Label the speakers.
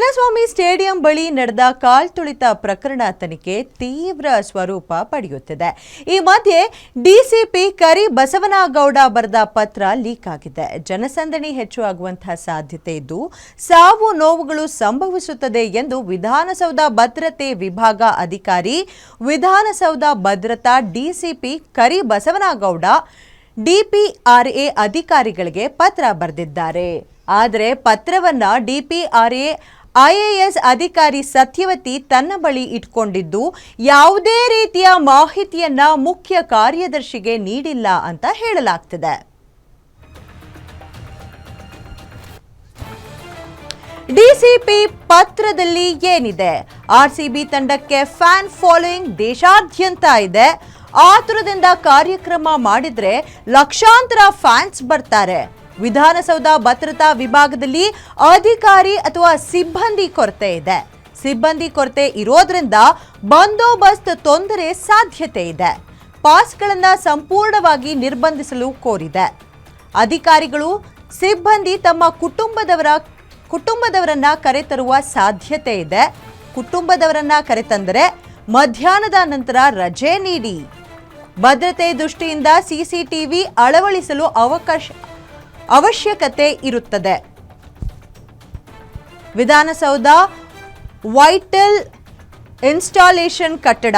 Speaker 1: Chinnaswamy stadium ಬಳಿ ನಡೆದ ಕಾಲ್ತುಳಿತ ಪ್ರಕರಣ ತನಿಖೆ ತೀವ್ರ ಸ್ವರೂಪ ಪಡೆಯುತ್ತಿದೆ. ಈ ಮಧ್ಯೆ ಡಿಸಿಪಿ ಕರಿ ಬಸವನಗೌಡ ಬರೆದ ಪತ್ರ ಲೀಕ್ ಆಗಿದೆ. ಜನಸಂದಣಿ ಹೆಚ್ಚು ಆಗುವಂತಹ ಸಾಧ್ಯತೆ ಇದ್ದು ಸಾವು ನೋವುಗಳು ಸಂಭವಿಸುತ್ತದೆ ಎಂದು ವಿಧಾನಸೌಧ ಭದ್ರತೆ ವಿಭಾಗ ಅಧಿಕಾರಿ, ವಿಧಾನಸೌಧ ಭದ್ರತಾ ಡಿಸಿಪಿ ಕರಿ ಬಸವನಗೌಡ, ಡಿಪಿಆರ್ಎ ಅಧಿಕಾರಿಗಳಿಗೆ ಪತ್ರ ಬರೆದಿದ್ದಾರೆ. ಆದರೆ ಪತ್ರವನ್ನ ಡಿಪಿಆರ್ಎ ಐಎಎಸ್ ಅಧಿಕಾರಿ ಸತ್ಯವತಿ ತನ್ನ ಬಳಿ ಇಟ್ಕೊಂಡಿದ್ದು, ಯಾವುದೇ ರೀತಿಯ ಮಾಹಿತಿಯನ್ನ ಮುಖ್ಯ ಕಾರ್ಯದರ್ಶಿಗೆ ನೀಡಿಲ್ಲ ಅಂತ ಹೇಳಲಾಗ್ತಿದೆ. ಡಿಸಿಪಿ ಪತ್ರದಲ್ಲಿ ಏನಿದೆ? ಆರ್ಸಿಬಿ ತಂಡಕ್ಕೆ ಫ್ಯಾನ್ ಫಾಲೋಯಿಂಗ್ ದೇಶಾದ್ಯಂತ ಇದೆ. ಆತುರದಿಂದ ಕಾರ್ಯಕ್ರಮ ಮಾಡಿದ್ರೆ ಲಕ್ಷಾಂತರ ಫ್ಯಾನ್ಸ್ ಬರ್ತಾರೆ. ವಿಧಾನಸೌಧ ಭದ್ರತಾ ವಿಭಾಗದಲ್ಲಿ ಅಧಿಕಾರಿ ಅಥವಾ ಸಿಬ್ಬಂದಿ ಕೊರತೆ ಇದೆ. ಸಿಬ್ಬಂದಿ ಕೊರತೆ ಇರೋದ್ರಿಂದ ಬಂದೋಬಸ್ತ್ ತೊಂದರೆ ಸಾಧ್ಯತೆ ಇದೆ. ಪಾಸ್ಗಳನ್ನ ಸಂಪೂರ್ಣವಾಗಿ ನಿರ್ಬಂಧಿಸಲು ಕೋರಿದೆ. ಅಧಿಕಾರಿಗಳು ಸಿಬ್ಬಂದಿ ತಮ್ಮ ಕುಟುಂಬದವರ, ಕುಟುಂಬದವರನ್ನ ಕರೆತರುವ ಸಾಧ್ಯತೆ ಇದೆ. ಕುಟುಂಬದವರನ್ನ ಕರೆತಂದರೆ ಮಧ್ಯಾಹ್ನದ ನಂತರ ರಜೆ ನೀಡಿ. ಭದ್ರತೆ ದೃಷ್ಟಿಯಿಂದ ಸಿಸಿಟಿವಿ ಅಳವಡಿಸಲು ಅವಕಾಶ ಅವಶ್ಯಕತೆ ಇರುತ್ತದೆ. ವಿಧಾನಸೌಧ ವೈಟಲ್ ಇನ್ಸ್ಟಾಲೇಷನ್ ಕಟ್ಟಡ